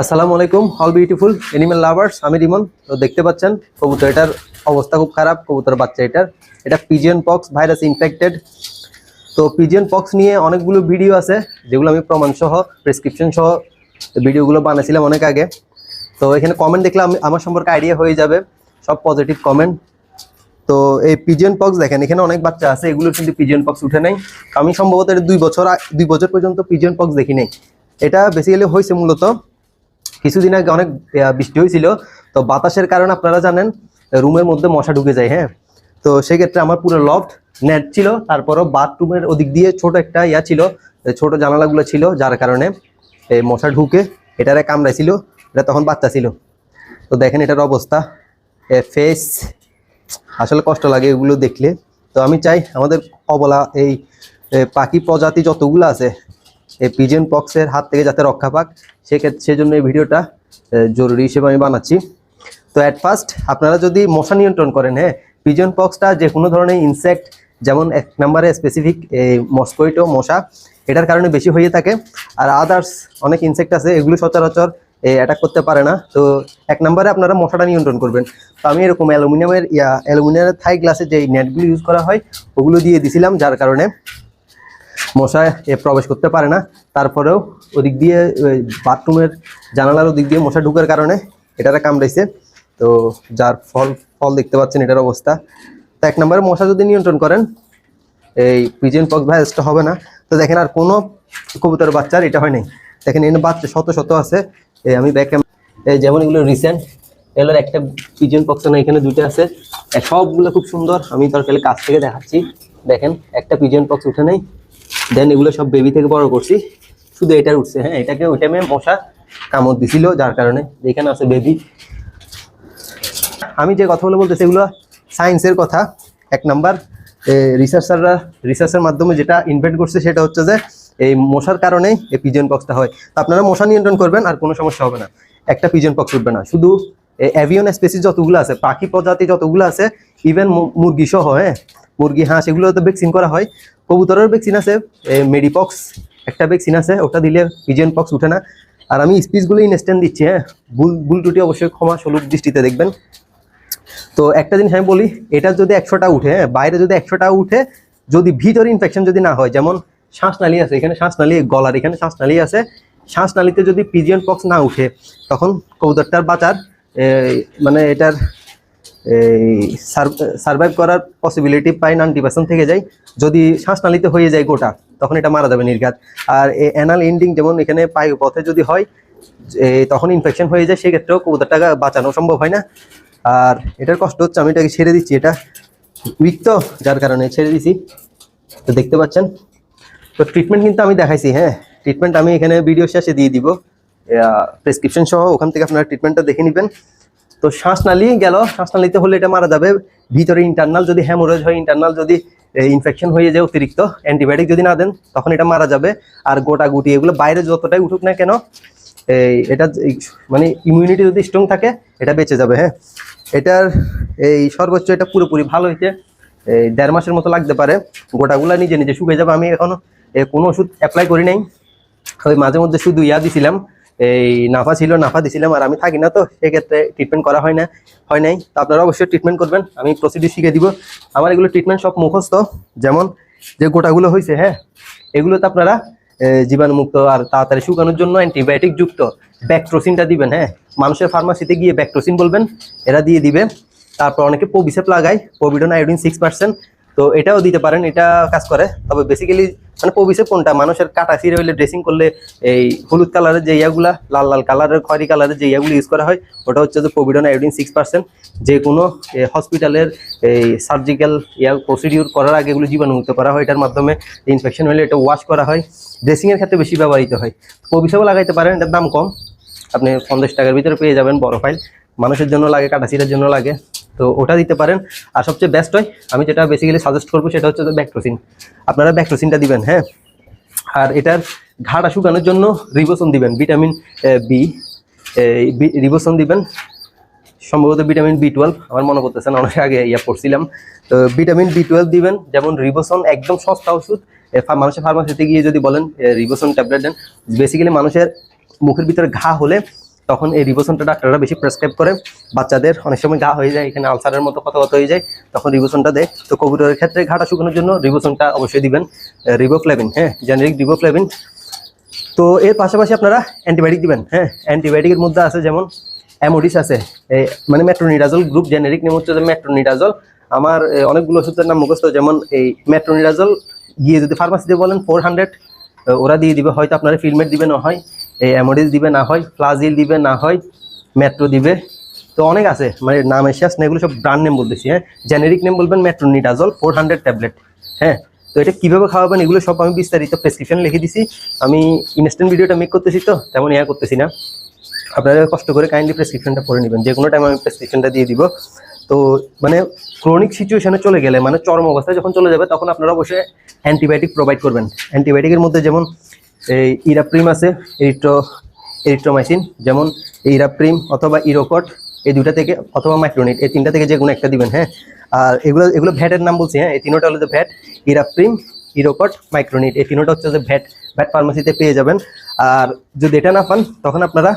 আসসালামু আলাইকুম all beautiful animal lovers আমি রিমন। তো দেখতে পাচ্ছেন, কবুতর এটার অবস্থা খুব খারাপ, কবুতর বাচ্চা এটার। এটা পিজিয়ন পক্স ভাইরাস ইনফেক্টেড তো পিজিয়ন পক্স নিয়ে অনেকগুলো ভিডিও আছে, যেগুলো আমি প্রমাণ সহ প্রেসক্রিপশন সহ ভিডিওগুলো বানাইছিলাম অনেক আগে। তো এখানে কমেন্ট দেখলে আমি আমার সম্পর্কে আইডিয়া হয়ে যাবে, সব পজিটিভ কমেন্ট তো এই পিজিয়ন পক্স দেখেন, এখানে অনেক বাচ্চা আছে, এগুলো কিন্তু পিজিয়ন পক্স উঠে নাই। আমি সম্ভবত এটা দুই বছর দুই বছর পর্যন্ত পিজিয়ন পক্স দেখি নাই। এটা বেসিক্যালি হয়েছে মূলত কিছুদিন আগে অনেক বৃষ্টি হয়েছিল। তো বাতাসের কারণে আপনারা জানেন, রুমের মধ্যে মশা ঢুকে যায় হ্যাঁ। তো সেক্ষেত্রে আমার পুরো লফট নেট ছিল, তারপরও বাথরুমের ওদিক দিয়ে ছোট একটা ইয়া ছিল ছোট জানালাগুলো ছিল, যার কারণে এই মশা ঢুকে এটারে কামড়াইছিল, এটা তখন বাচ্চা ছিল। তো দেখেন এটার অবস্থা ফেস আসলে কষ্ট লাগে এগুলো দেখলে। তো আমি চাই আমাদের অবলা এই পাখি প্রজাতি যতগুলো আছে এই পিজেন পক্সের হাত থেকে যাতে রক্ষা পাক, সেক্ষেত্রে সেজন্য এই ভিডিওটা জরুরি হিসেবে আমি বানাচ্ছি। তো অ্যাট ফার্স্ট আপনারা যদি মশা নিয়ন্ত্রণ করেন হ্যাঁ পিজন পক্সটা যে কোনো ধরনের ইনসেক্ট যেমন এক নাম্বারে স্পেসিফিক এই মস্কোইটো মশা, এটার কারণে বেশি হয়ে থাকে। আর আদার্স অনেক ইনসেক্ট আছে, এগুলো সচরাচর অ্যাটাক করতে পারে না। তো এক নম্বরে আপনারা মশাটা নিয়ন্ত্রণ করবেন। তো আমি এরকম অ্যালুমিনিয়ামের, ইয়া, অ্যালুমিনিয়ামের থাই গ্লাসে যে নেটগুলো ইউজ করা হয়, ওগুলো দিয়ে দিছিলাম, যার কারণে মশা এ প্রবেশ করতে পারে না। তারপরেও ওদিক দিয়ে বাথরুমের জানালার ওদিক দিয়ে মশা ঢুকার কারণে এটারে কামড়াইছে। তো যার ফল ফল দেখতে পাচ্ছেন এটার অবস্থা। তো এক নম্বরে মশা যদি নিয়ন্ত্রণ করেন, এই পিজেন পক্স ভাইরাসটা হবে না। তো দেখেন আর কোনো কবুতর বাচ্চার এটা হয় নাই। দেখেন এখানে বাচ্চা শত শত আছে। এই আমি ব্যাক এই যেমন এগুলো রিসেন্ট এগুলোর একটা পিজন পক্স না, এখানে দুইটা আছে। সবগুলো খুব সুন্দর। আমি তরকারি কাছ থেকে দেখাচ্ছি। দেখেন, একটা পিজন পক্স উঠে নাই। দেন এগুলো সব বেবি থেকে বড় করছি। শুধু এটার উঠছে। হ্যাঁ এটাকে ওই টাইমে মশা কামড় দিছিল, যার কারণে এখানে আছে বেবি আমি যে কথাগুলো বলতেছি, এগুলো সায়েন্সের কথা। এক নাম্বার রিসার্চাররা রিসার্চের মাধ্যমে যেটা ইনভেন্ট করছে সেটা হচ্ছে যে, এই মশার কারণেই এই পিজন পক্সটা হয়। তো আপনারা মশা নিয়ন্ত্রণ করবেন আর কোনো সমস্যা হবে না। একটা পিজন পক্স উঠবে না। শুধু অ্যাভিয়ন স্পেসিস যতগুলো আছে, পাখি প্রজাতি যতগুলো আছে ইভেন মুরগি সহ হ্যাঁ? মুরগি হাঁস এগুলো তো ভ্যাকসিন করা হয়। কবুতরের ভ্যাকসিন আছে মেডিপক্স একটা ভ্যাকসিন আছে ওটা দিলে পিজন পক্স উঠে না। আর আমি স্পিচগুলো ইনস্ট্যান্ট দিচ্ছি হ্যাঁ? ভুল ভুল ত্রুটি অবশ্যই ক্ষমা সুলভ দৃষ্টিতে দেখবেন। তো একটা জিনিস আমি বলি এটা যদি একশোটা উঠে হ্যাঁ, বাইরে যদি একশোটা উঠে যদি ভিতরে ইনফেকশন যদি না হয় যেমন শ্বাসনালী আছে এখানে শ্বাসনালী গলার এখানে শ্বাসনালী আছে। শ্বাসনালীতে যদি পিজিয়ন পক্স না উঠে তখন কবুতরটার বাঁচার মানে এটার সার্ভাইভ করার পসিবিলিটি প্রায় নাইনটি পার্সেন্ট থেকে যায়। যদি শ্বাসনালীতে হয়ে যায় গোটা, তখন এটা মারা যাবে নির্ঘাত। আর এই অ্যানাল এন্ডিং যেমন এখানে পায়ু পথে যদি হয় তখন ইনফেকশন হয়ে যায়, সেক্ষেত্রেও কবুতরটাকে বাঁচানো সম্ভব হয় না। আর এটার কষ্ট হচ্ছে, আমি এটাকে ছেড়ে দিচ্ছি, এটা উইক তো যার কারণে ছেড়ে দিছি। তো দেখতে পাচ্ছেন? তো ট্রিটমেন্ট কিন্তু আমি দেখাইছি হ্যাঁ। ট্রিটমেন্ট আমি এখানে ভিডিও শেষে দিয়ে দিব। প্রেসক্রিপশন সহ ওখান থেকে আপনারা ট্রিটমেন্টটা দেখে নেবেন। তো শ্বাসনালী গেল। শ্বাসনালীতে হলে এটা মারা যাবে। ভিতরে ইন্টারনাল যদি হ্যামোরেজ হয় ইন্টারনাল যদি ইনফেকশন হয়ে যায় অতিরিক্ত অ্যান্টিবায়োটিক যদি না দেন, তখন এটা মারা যাবে। আর গোটা গুটি এগুলো বাইরে যতটাই উঠুক না কেন এই এটা মানে ইমিউনিটি যদি স্ট্রং থাকে, এটা বেঁচে যাবে হ্যাঁ। এটার, এই সর্বোচ্চ এটা পুরোপুরি ভালো হইতে এই দেড় মাসের মতো লাগতে পারে। গোটাগুলা নিজে নিজে শুকিয়ে যাবে। আমি এখনও কোনো ওষুধ অ্যাপ্লাই করি নাই। ওই মাঝে মধ্যে শুধু ইয়া দিছিলাম এই নাফা ছিল, নাফা দিছিলাম আর আমি থাকি না তো, সেক্ষেত্রে ট্রিটমেন্ট করা হয় না, হয় নাই। তো আপনারা অবশ্যই ট্রিটমেন্ট করবেন, আমি প্রসিডিউর শিখে দিব। আমার এগুলো ট্রিটমেন্ট সব মুখস্থ, যেমন যে গোটাগুলো হয়েছে হ্যাঁ? এগুলোতে আপনারা জীবাণুমুক্ত আর তাড়াতাড়ি শুকানোর জন্য অ্যান্টিবায়োটিক যুক্ত ব্যাকট্রোসিনটা দিবেন হ্যাঁ? মানুষের ফার্মাসিতে গিয়ে ব্যাকট্রোসিন বলবেন এরা দিয়ে দিবে। তারপর অনেকে পবিসেপ লাগায় পবিডন আয়োডিন সিক্স পার্সেন্ট তো এটাও দিতে পারেন, এটা কাজ করে। তবে বেসিক্যালি মানে পবিসেপ কোনটা? মানুষের কাটা সিরে হইলে ড্রেসিং করলে এই হলুদ কালারের যে ইয়াগুলা, লাল লাল কালারের খয়রি কালারের যে ইয়াগুলো ইউজ করা হয়, ওটা হচ্ছে যে পবিডন আয়োডিন সিক্স পার্সেন্ট যে কোনো হসপিটালের এই সার্জিক্যাল ইয়া প্রসিডিউর করার আগে এগুলো জীবাণুমুক্ত করা হয়, এটার মাধ্যমে ইনফেকশন হলে এটা ওয়াশ করা হয়। ড্রেসিংয়ের ক্ষেত্রে বেশি ব্যবহৃত হয়। পবিসেপও লাগাইতে পারেন, এটার দাম কম। আপনি পঞ্চাশ টাকার ভিতরে পেয়ে যাবেন বড় ফাইল মানুষের জন্য লাগে কাটাচিটার জন্য লাগে। তো ওটা দিতে পারেন। আর সবচেয়ে বেস্ট হয়, আমি যেটা বেসিক্যালি সাজেস্ট করব সেটা হচ্ছে ব্যাকট্রোসিন আপনারা ব্যাকট্রোসিনটা দিবেন হ্যাঁ? আর এটার ঘাড়া শুকানোর জন্য রিবোসন দিবেন ভিটামিন বি রিবোসন দিবেন। সম্ভবত ভিটামিন বি টুয়েলভ আমার মনে করতেছে না, অনেক আগে ইয়া পড়ছিলাম। তো ভিটামিন বি টুয়েলভ দিবেন, যেমন রিবোসন একদম সস্তা ওষুধ। মানুষের ফার্মাসিতে গিয়ে যদি বলেন রিবোসন ট্যাবলেট দেন বেসিক্যালি মানুষের মুখের ভিতরে ঘা হলে তখন এই রিবোসনটা ডাক্তাররা বেশি প্রেসক্রাইব করে। বাচ্চাদের অনেক সময় ঘা হয়ে যায়, এখানে আলসারের মতো কথা হয়ে যায়। তখন রিবোসনটা দেয়। তো কবুতরের ক্ষেত্রে ঘাটা শুকানোর জন্য রিবোসনটা অবশ্যই দিবেন। রিবোফ্লেভিন হ্যাঁ জেনারিক রিবোফ্লেভিন তো এর পাশাপাশি আপনারা অ্যান্টিবায়োটিক দিবেন হ্যাঁ অ্যান্টিবায়োটিকের মধ্যে আছে যেমন অ্যামোডিস আছে মানে মেট্রোনিডাজল গ্রুপ জেনারিক নেম হচ্ছে যে মেট্রোনিডাজল আমার অনেকগুলো ওষুধের নাম মুখস্থ, যেমন এই মেট্রোনিডাজল গিয়ে যদি ফার্মাসিতে বলেন ফোর হান্ড্রেড ওরা দিয়ে দিবে, হয়তো আপনারা ফিলমেট দিবে না হয়। এই অ্যামোডিস দিবে না হয় ফ্লাজিল দিবে না হয় মেট্রো দিবে। তো অনেক আছে মানে নাম এসে আসছে না, এগুলো সব ব্র্যান্ড নেম বলতেছি হ্যাঁ? জেনেরিক নেম বলবেন মেট্রোনিডাজল ফোর হান্ড্রেড ট্যাবলেট হ্যাঁ? তো এটা কীভাবে খাওয়াবেন, এগুলো সব আমি বিস্তারিত প্রেসক্রিপশন লিখে দিছি। আমি ইনস্ট্যান্ট ভিডিওটা মেক করতেছি তো, তেমন ইয়া করতেছি না। আপনারা কষ্ট করে কাইন্ডলি প্রেসক্রিপশনটা পড়ে নেবেন, যে কোনো টাইম আমি প্রেসক্রিপশনটা দিয়ে দিব। তো মানে ক্রনিক সিচুয়েশনে চলে গেলে মানে চরম অবস্থায় যখন চলে যাবে, তখন আপনারা অবশ্যই অ্যান্টিবায়োটিক প্রোভাইড করবেন। অ্যান্টিবায়োটিকের মধ্যে যেমন এই ইরাপ্রিম আছে এরিট্রো এরিট্রোমাইসিন যেমন ইরাপ্রিম অথবা ইরোকট, এই দুইটা থেকে, অথবা মাইক্রোনিট, এই তিনটা থেকে যে কোনো একটা দিবেন হ্যাঁ? আর এগুলো এগুলো ভ্যাটের নাম বলছি হ্যাঁ? এই তিনোটা হলো যে ভ্যাট ইরাপ্রিম ইরোকট, মাইক্রোনিট, এই তিনোটা হচ্ছে যে ভ্যাট ভ্যাট ফার্মাসিতে পেয়ে যাবেন। আর যদি এটা না পান, তখন আপনারা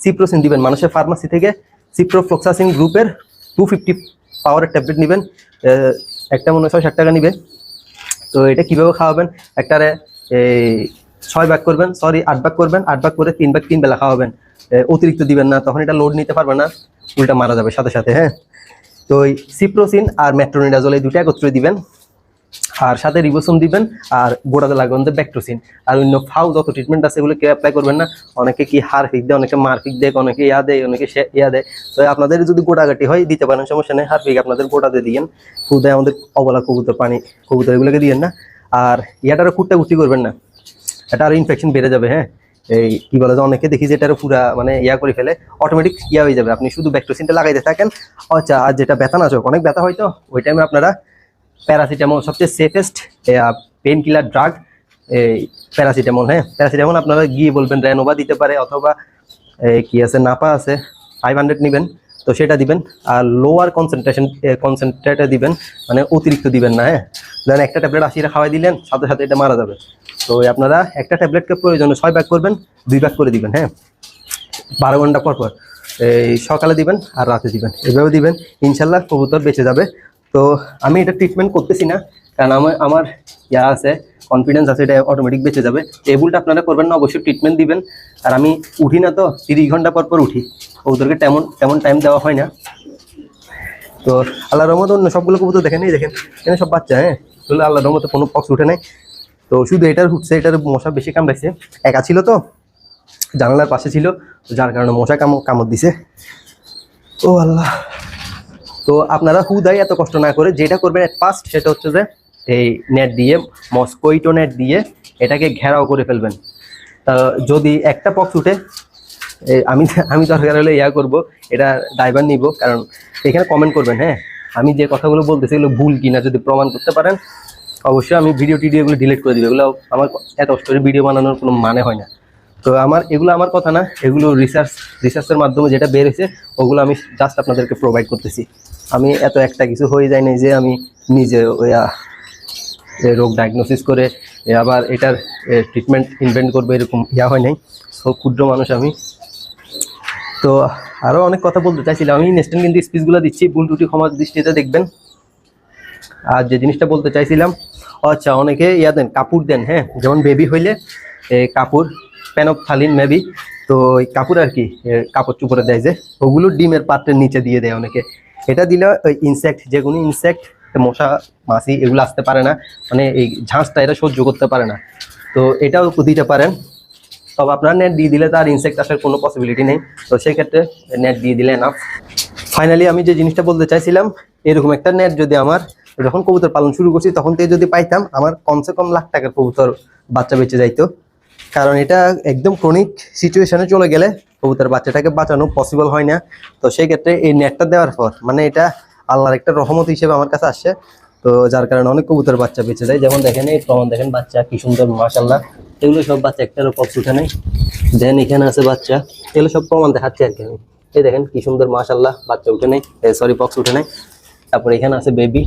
সিপ্রোসিন দিবেন, মানুষের ফার্মাসি থেকে সিপ্রোফ্লোক্সাসিন গ্রুপের টু ফিফটি পাওয়ারের ট্যাবলেট নেবেন একটা মনে হয় ষাট টাকা নিবে। তো এটা কীভাবে খাওয়াবেন? একটারে এই ছয় ভাগ করবেন সরি আট ভাগ করবেন, আট ভাগ করে তিন ভাগ তিন বেলা খাওয়াবেন। অতিরিক্ত দিবেন না, তখন এটা লোড নিতে পারবে না, উল্টা মারা যাবে সাথে সাথে হ্যাঁ? তো ওই সিপ্রোসিন আর মেট্রোনিডাজল এই দুটো একত্রে দিবেন, আর সাথে রিবোসোম দিবেন, আর গোড়াতে লাগবেন যে ব্যাকটোসিন আর অন্য ফাউ যত ট্রিটমেন্ট আছে এগুলো কেউ অ্যাপ্লাই করবেন না, অনেকে কি হার ফিক দেয়, অনেকে মার ফিক দেয়, অনেকে ইয়া দেয়, অনেকে সে ইয়া দেয়। তো আপনাদের যদি গোটাঘাটি হয়, দিতে পারেন, সমস্যা নেই হার ফিক আপনাদের গোটাতে দিয়েন। খুদায় আমাদের অবলা কবুতর, পানি কবুতর এগুলোকে দিয়েন না। আর ইয়াটারও কুটটা কুটি করবেন না। এটা আরও ইনফেকশন বেড়ে যাবে হ্যাঁ? এই কি বলে যে অনেকে দেখি যে এটার পুরা মানে ইয়া করে ফেলে অটোমেটিক ইয়া হয়ে যাবে। আপনি শুধু ব্যাকটোসিনটা লাগাইতে থাকেন। আচ্ছা আর যেটা ব্যথা নাচক অনেক ব্যথা হয় তো? ওই টাইমে আপনারা প্যারাসিটামল সবচেয়ে সেফেস্ট পেন কিলার ড্রাগ এই প্যারাসিটামল হ্যাঁ? প্যারাসিটামল আপনারা গিয়ে বলবেন র্যানোভা দিতে পারে, অথবা কি আছে নাপা আছে ফাইভ হান্ড্রেড নেবেন। তো সেটা দিবেন, আর লোয়ার কনসেন্ট্রেশন কনসেন্ট্রেটে দিবেন মানে অতিরিক্ত দিবেন না হ্যাঁ? ধরেন একটা ট্যাবলেট আশিটা খাওয়াই দিলেন, সাথে সাথে এটা মারা যাবে। তো আপনারা একটা ট্যাবলেটকে প্রয়োজনে ছয় ভাগ করবেন, দুই ভাগ করে দিবেন হ্যাঁ? বারো ঘণ্টা পর পর। এই সকালে দিবেন, আর রাতে দিবেন। এভাবে দিবেন, ইনশাল্লাহ কবুতর বেঁচে যাবে। তো আমি এটা ট্রিটমেন্ট করতেছি না, কারণ আমার আমার ইয়া আছে কনফিডেন্স আছে, এটা অটোমেটিক বেঁচে যাবে। টেবুলটা আপনারা করবেন না, অবশ্যই ট্রিটমেন্ট দিবেন। আর আমি উঠি না তো, তিরিশ ঘণ্টা পর পর উঠি। কবুতরকে তেমন তেমন টাইম দেওয়া হয় না। তো আল্লাহ রহমত অন্য সবগুলো কবুতর দেখেন, এই দেখেন, এখানে সব বাচ্চা হ্যাঁ? তাহলে আল্লাহ রহমতে কোনো পক্স উঠে নাই। তো শুধু এটার উঠছে, এটার মশা বেশি কামড়াইছে। একা ছিল তো, জানালার পাশে ছিল যার কারণে মশা কামড় কামড় দিছে। ও আল্লাহ। তো আপনারা হুদাই এত কষ্ট না করে যেটা করবেন ফার্স্ট সেটা হচ্ছে যে, এই নেট দিয়ে মস্কোইটো নেট দিয়ে এটাকে ঘেরাও করে ফেলবেন। তা যদি একটা পক্স উঠে আমি আমি দরকার হলে ইয়া করব, এটা ড্রাইভার নিব, কারণ এখানে কমেন্ট করবেন হ্যাঁ? আমি যে কথাগুলো বলতেছি, এগুলো ভুল কিনা যদি প্রমাণ করতে পারেন, অবশ্যই আমি ভিডিও টিডিওগুলো ডিলিট করে দিব, এগুলো আমার এত করে ভিডিও বানানোর কোনো মানে হয় না। তো আমার, এগুলো আমার কথা না, এগুলো রিসার্চ রিসার্চের মাধ্যমে যেটা বের হয়েছে ওগুলো আমি জাস্ট আপনাদেরকে প্রোভাইড করতেছি। আমি এত একটা কিছু হয়ে যায় নাই যে আমি নিজে রোগ ডায়াগনোসিস করে আবার এটার ট্রিটমেন্ট ইনভেন্ট করবে, এরকম ইয়া হয় নাই। সো ক্ষুদ্র মানুষ আমি তো আরও অনেক কথা বলতে চাইছিলাম। আমি নেক্সট কিন্তু স্পিচগুলো দিচ্ছি। ভুল ত্রুটি ক্ষমা দৃষ্টিতে দেখবেন। আর যে জিনিসটা বলতে চাইছিলাম আচ্ছা অনেকে ইয়া দেন, কাপড় দেন হ্যাঁ? যেমন বেবি হইলে কাপড় প্যানপথালিন মেবি তো ওই কাপড় আর কি কাপড় চুপড়ে দেয় যে, ওগুলো ডিমের পাত্রের নিচে দিয়ে দেয় অনেকে। এটা দিলে ওই ইনসেক্ট যে কোনো ইনসেক্ট মশা, মাছি, এগুলো আসতে পারে না। মানে এই ঝাঁসটা এটা সহ্য করতে পারে না। তো এটাও দিতে পারেন। তবে আপনার নেট দিয়ে দিলে তার ইনসেক্ট আসার কোনো পসিবিলিটি নেই। তো সেই ক্ষেত্রে নেট দিয়ে দিলে না ফাইনালি আমি যে জিনিসটা বলতে চাইছিলাম, এরকম একটা নেট যদি আমার, যখন কবুতর পালন শুরু করছি, তখন থেকে যদি পাইতাম, আমার কমসে কম লাখ টাকার কবুতর বাচ্চা বেঁচে যাইতো। কারণ এটা একদম ক্রনিক সিচুয়েশনে চলে গেলে কবুতর বাচ্চাটাকে বাঁচানো পসিবল হয় না। তো সেই ক্ষেত্রে এই নেটটা দেওয়ার পর মানে এটা আল্লাহর একটা রহমত হিসেবে আমার কাছে আসছে। তো যার কারণে অনেক কবুতর বাচ্চা বেঁচে যায়। যেমন দেখেন, এই প্রমাণ দেখেন বাচ্চা কি সুন্দর মাশাল্লাহ এগুলো সব বাচ্চা, একটারও পক্স উঠে নেই। দেন এখানে আছে বাচ্চা। এগুলো সব প্রমাণ দেখাচ্ছি আর কি আমি। এই দেখেন কি সুন্দর মাশাল্লাহ বাচ্চা উঠে নেই। সরি পক্স উঠে নেই। তারপর এখানে আছে বেবি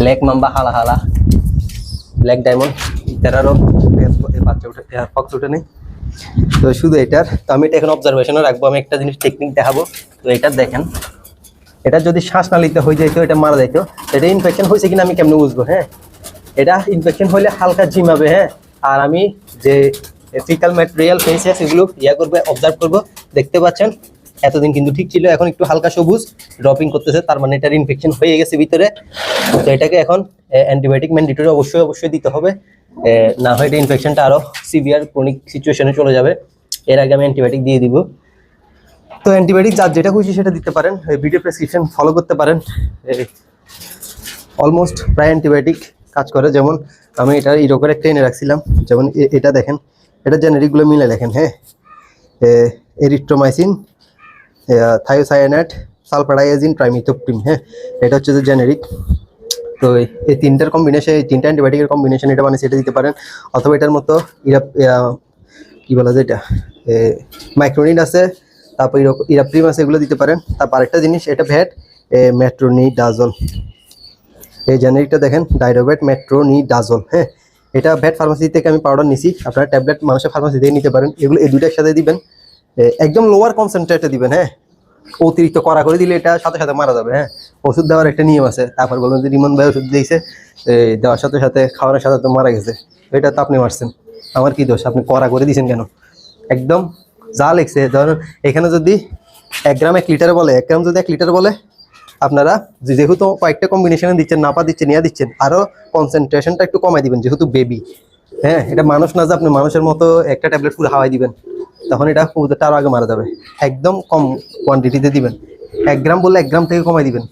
ব্ল্যাক মাম্বা হালা হালা ব্ল্যাক ডায়মন্ড তেরারও বাচ্চা উঠে পক্স উঠে নেই। তো শুধু এটার, তো আমি এটা এখন অবজারভেশনে রাখব, আমি একটা জিনিস টেকনিক দেখাবো। তো এটা দেখেন। এটা যদি শ্বাস নালিতে হয়ে যাইতো, এটা মারা যাইতো, এটা ইনফেকশন হয়েছে কিনা আমি কেমনে বুঝব হ্যাঁ? এটা ইনফেকশন হলে হালকা জিমাবে হ্যাঁ? আর আমি যে ফিকাল ম্যাটেরিয়াল ফেসে সেগুলো ইয়া করবে অবজার্ভ করব, দেখতে পাচ্ছেন? এতদিন কিন্তু ঠিক ছিল, এখন একটু হালকা সবুজ ড্রপিং করতেছে, তার মানে এটার ইনফেকশন হয়ে গেছে ভিতরে। তো এটাকে এখন অ্যান্টিবায়োটিক ম্যান্ডেটরি অবশ্যই অবশ্যই দিতে হবে। না হয় এটা ইনফেকশনটা আরও সিভিয়ার ক্রনিক সিচুয়েশনে চলে যাবে। এর আগে আমি অ্যান্টিবায়োটিক দিয়ে দিব। তো অ্যান্টিবায়োটিক যার যেটা খুশি সেটা দিতে পারেন। ভিডিও প্রেসক্রিপশন ফলো করতে পারেন। অলমোস্ট প্রায় অ্যান্টিবায়োটিক কাজ করে, যেমন আমি এটা ইরোকের একটা এনে রাখছিলাম। যেমন এটা দেখেন, এটা জেনারিকগুলো মিলে লেখেন হ্যাঁ? এরিট্রোমাইসিন থায়োসায়ানাট সালফাডাইজিন ট্রাইমিথোপ্রিম হ্যাঁ? এটা হচ্ছে যে জেনারিক তো এই- তিনটার কম্বিনেশন এই তিনটা অ্যান্টিবায়োটিকের কম্বিনেশন এটা মানে সেটা দিতে পারেন। অথবা এটার মতো ইরা কী কি বলা যায় এটা? মাইক্রোনিড আছে, তারপর ইরাপ্রিম আছে, এগুলো দিতে পারেন। তারপর আরেকটা জিনিস, এটা ভ্যাট মেট্রোনিডাজল এই জেনারিকটা দেখেন ডাইরোভেট মেট্রোনিডাজল হ্যাঁ? এটা ভ্যাট ফার্মাসি থেকে আমি পাউডার নিছি। আপনারা ট্যাবলেট মানুষের ফার্মাসি থেকে নিতে পারেন। এগুলো এই দুইটার সাথে দিবেন। একদম লোয়ার কনসেন্ট্রেটে দিবেন হ্যাঁ? অতিরিক্ত কড়া করে দিলে এটা সাথে সাথে মারা যাবে হ্যাঁ? ওষুধ দেওয়ার একটা নিয়ম আছে। তারপর বলবেন যে রিমন ভাই ওষুধ দিয়েছে দেওয়ার সাথে সাথে খাওয়ানোর সাথে তো মারা গেছে। এটা তো আপনি মারছেন। আমার কি দোষ? আপনি কড়া করে দিয়েছেন কেন? একদম যা লিখছে ধরুন, এখানে যদি এক গ্রাম এক লিটার বলে, এক গ্রাম যদি এক লিটার বলে আপনারা যেহেতু কয়েকটা কম্বিনেশনে দিচ্ছেন, নাপা দিচ্ছেন, ইয়া দিচ্ছেন আরও কনসেন্ট্রেশনটা একটু কমাই দিবেন, যেহেতু বেবি হ্যাঁ এটা মানুষ না যে আপনি মানুষের মতো একটা ট্যাবলেট পুরো হাওয়াই দিবেন, তখন এটা কবুতরটা আরও আগে মারা যাবে। একদম কম কোয়ান্টিটিতে দিবেন। এক গ্রাম বললে এক গ্রাম থেকে কমাই দিবেন।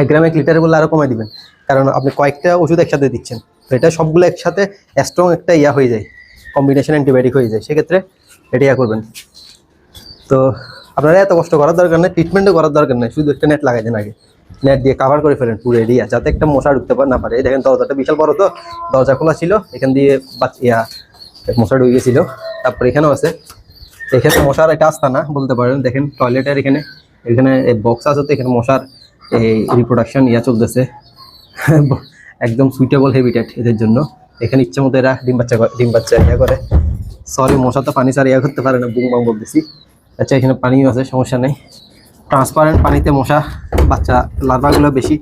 এক গ্রাম এক লিটারে বললে আরও কমাই দিবেন। কারণ আপনি কয়েকটা ওষুধ একসাথে দিচ্ছেন, তো এটা সবগুলো একসাথে স্ট্রং একটা ইয়া হয়ে যায় কম্বিনেশন অ্যান্টিবায়োটিক হয়ে যায়। সেক্ষেত্রে এটা ইয়া করবেন। তো আপনারা এত কষ্ট করার দরকার নেই ট্রিটমেন্টও করার দরকার নেই, শুধু একটা নেট লাগাই দেন আগে। নেট দিয়ে কাভার করে ফেলেন পুরো এরিয়া যাতে একটা মশা ঢুকতে পারে না পারে। দেখেন দরজাটা বিশাল বড় তো, দরজা খোলা ছিল, এখান দিয়ে বাচ- ইয়া, মশা ঢুকে গেছিল। তারপর এখানেও আছে। এখানে মশার একটা আস্তানা বলতে পারেন। দেখেন টয়লেটের এখানে এখানে বক্স আছে তো, এখানে মশার এই রিপ্রোডাকশন ইয়া চলতেছে। একদম সুইটেবল হেবিটেট এদের জন্য। এখানে ইচ্ছে মতো এরা ডিম বাচ্চা ডিম বাচ্চা ইয়া করে। সরি মশা তো পানি ছাড়া ইয়া করতে পারে না, বুম বাম বলতেছি। আচ্ছা এখানে পানিও আছে, সমস্যা নেই। ট্রান্সপারেন্ট পানিতে মশা, বাচ্চা লার্ভাগুলো বেশি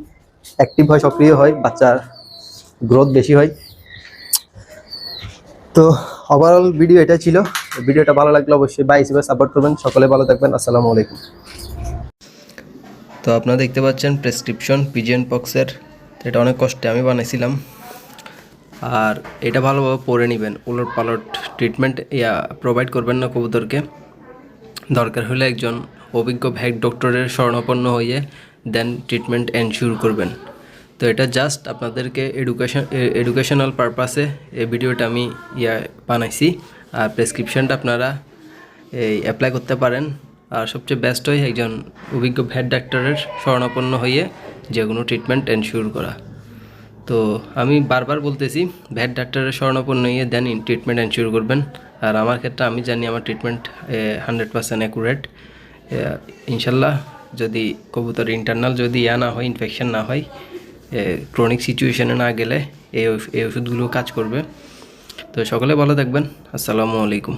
অ্যাক্টিভ হয়, সক্রিয় হয়, বাচ্চার গ্রোথ বেশি হয়। তো ওভারঅল ভিডিও এটা ছিল। ভিডিওটা ভালো লাগলে অবশ্যই বাই হিসেবে সাপোর্ট করবেন। সকলে ভালো থাকবেন। আসসালামু আলাইকুম। তো আপনারা দেখতে পাচ্ছেন প্রেসক্রিপশন পিজিএন পক্সের এটা অনেক কষ্টে আমি বানাইছিলাম। আর এটা ভালোভাবে পড়ে নেবেন। উলট পালট ট্রিটমেন্ট ইয়া প্রোভাইড করবেন না কবুতরকে। দরকার হলে একজন অভিজ্ঞ ভ্যাক ডক্টরের শরণাপন্ন হয়ে দেন ট্রিটমেন্ট এনশিওর করবেন। তো এটা জাস্ট আপনাদেরকে এডুকেশন এডুকেশনাল পারপাসে এই ভিডিওটা আমি ইয়া বানাইছি। আর প্রেসক্রিপশনটা আপনারা এই অ্যাপ্লাই করতে পারেন। আর সবচেয়ে বেস্ট হয় একজন অভিজ্ঞ ভ্যাট ডাক্তারের শরণাপন্ন হয়ে যে কোনো ট্রিটমেন্ট এনশিওর করা। তো আমি বারবার বলতেছি, ভ্যাট ডাক্তারের শরণাপন্ন হয়ে দেন ট্রিটমেন্ট এনশিওর করবেন। আর আমার ক্ষেত্রে আমি জানি আমার ট্রিটমেন্ট হান্ড্রেড পার্সেন্ট অ্যাকুরেট ইনশাল্লাহ যদি কবুতর ইন্টারনাল যদি ইয়া না হয় ইনফেকশন না হয় ক্রনিক সিচুয়েশনে না গেলে এই এই ওষুধগুলো কাজ করবে। তো সকলে ভালো থাকবেন। আসসালামু আলাইকুম।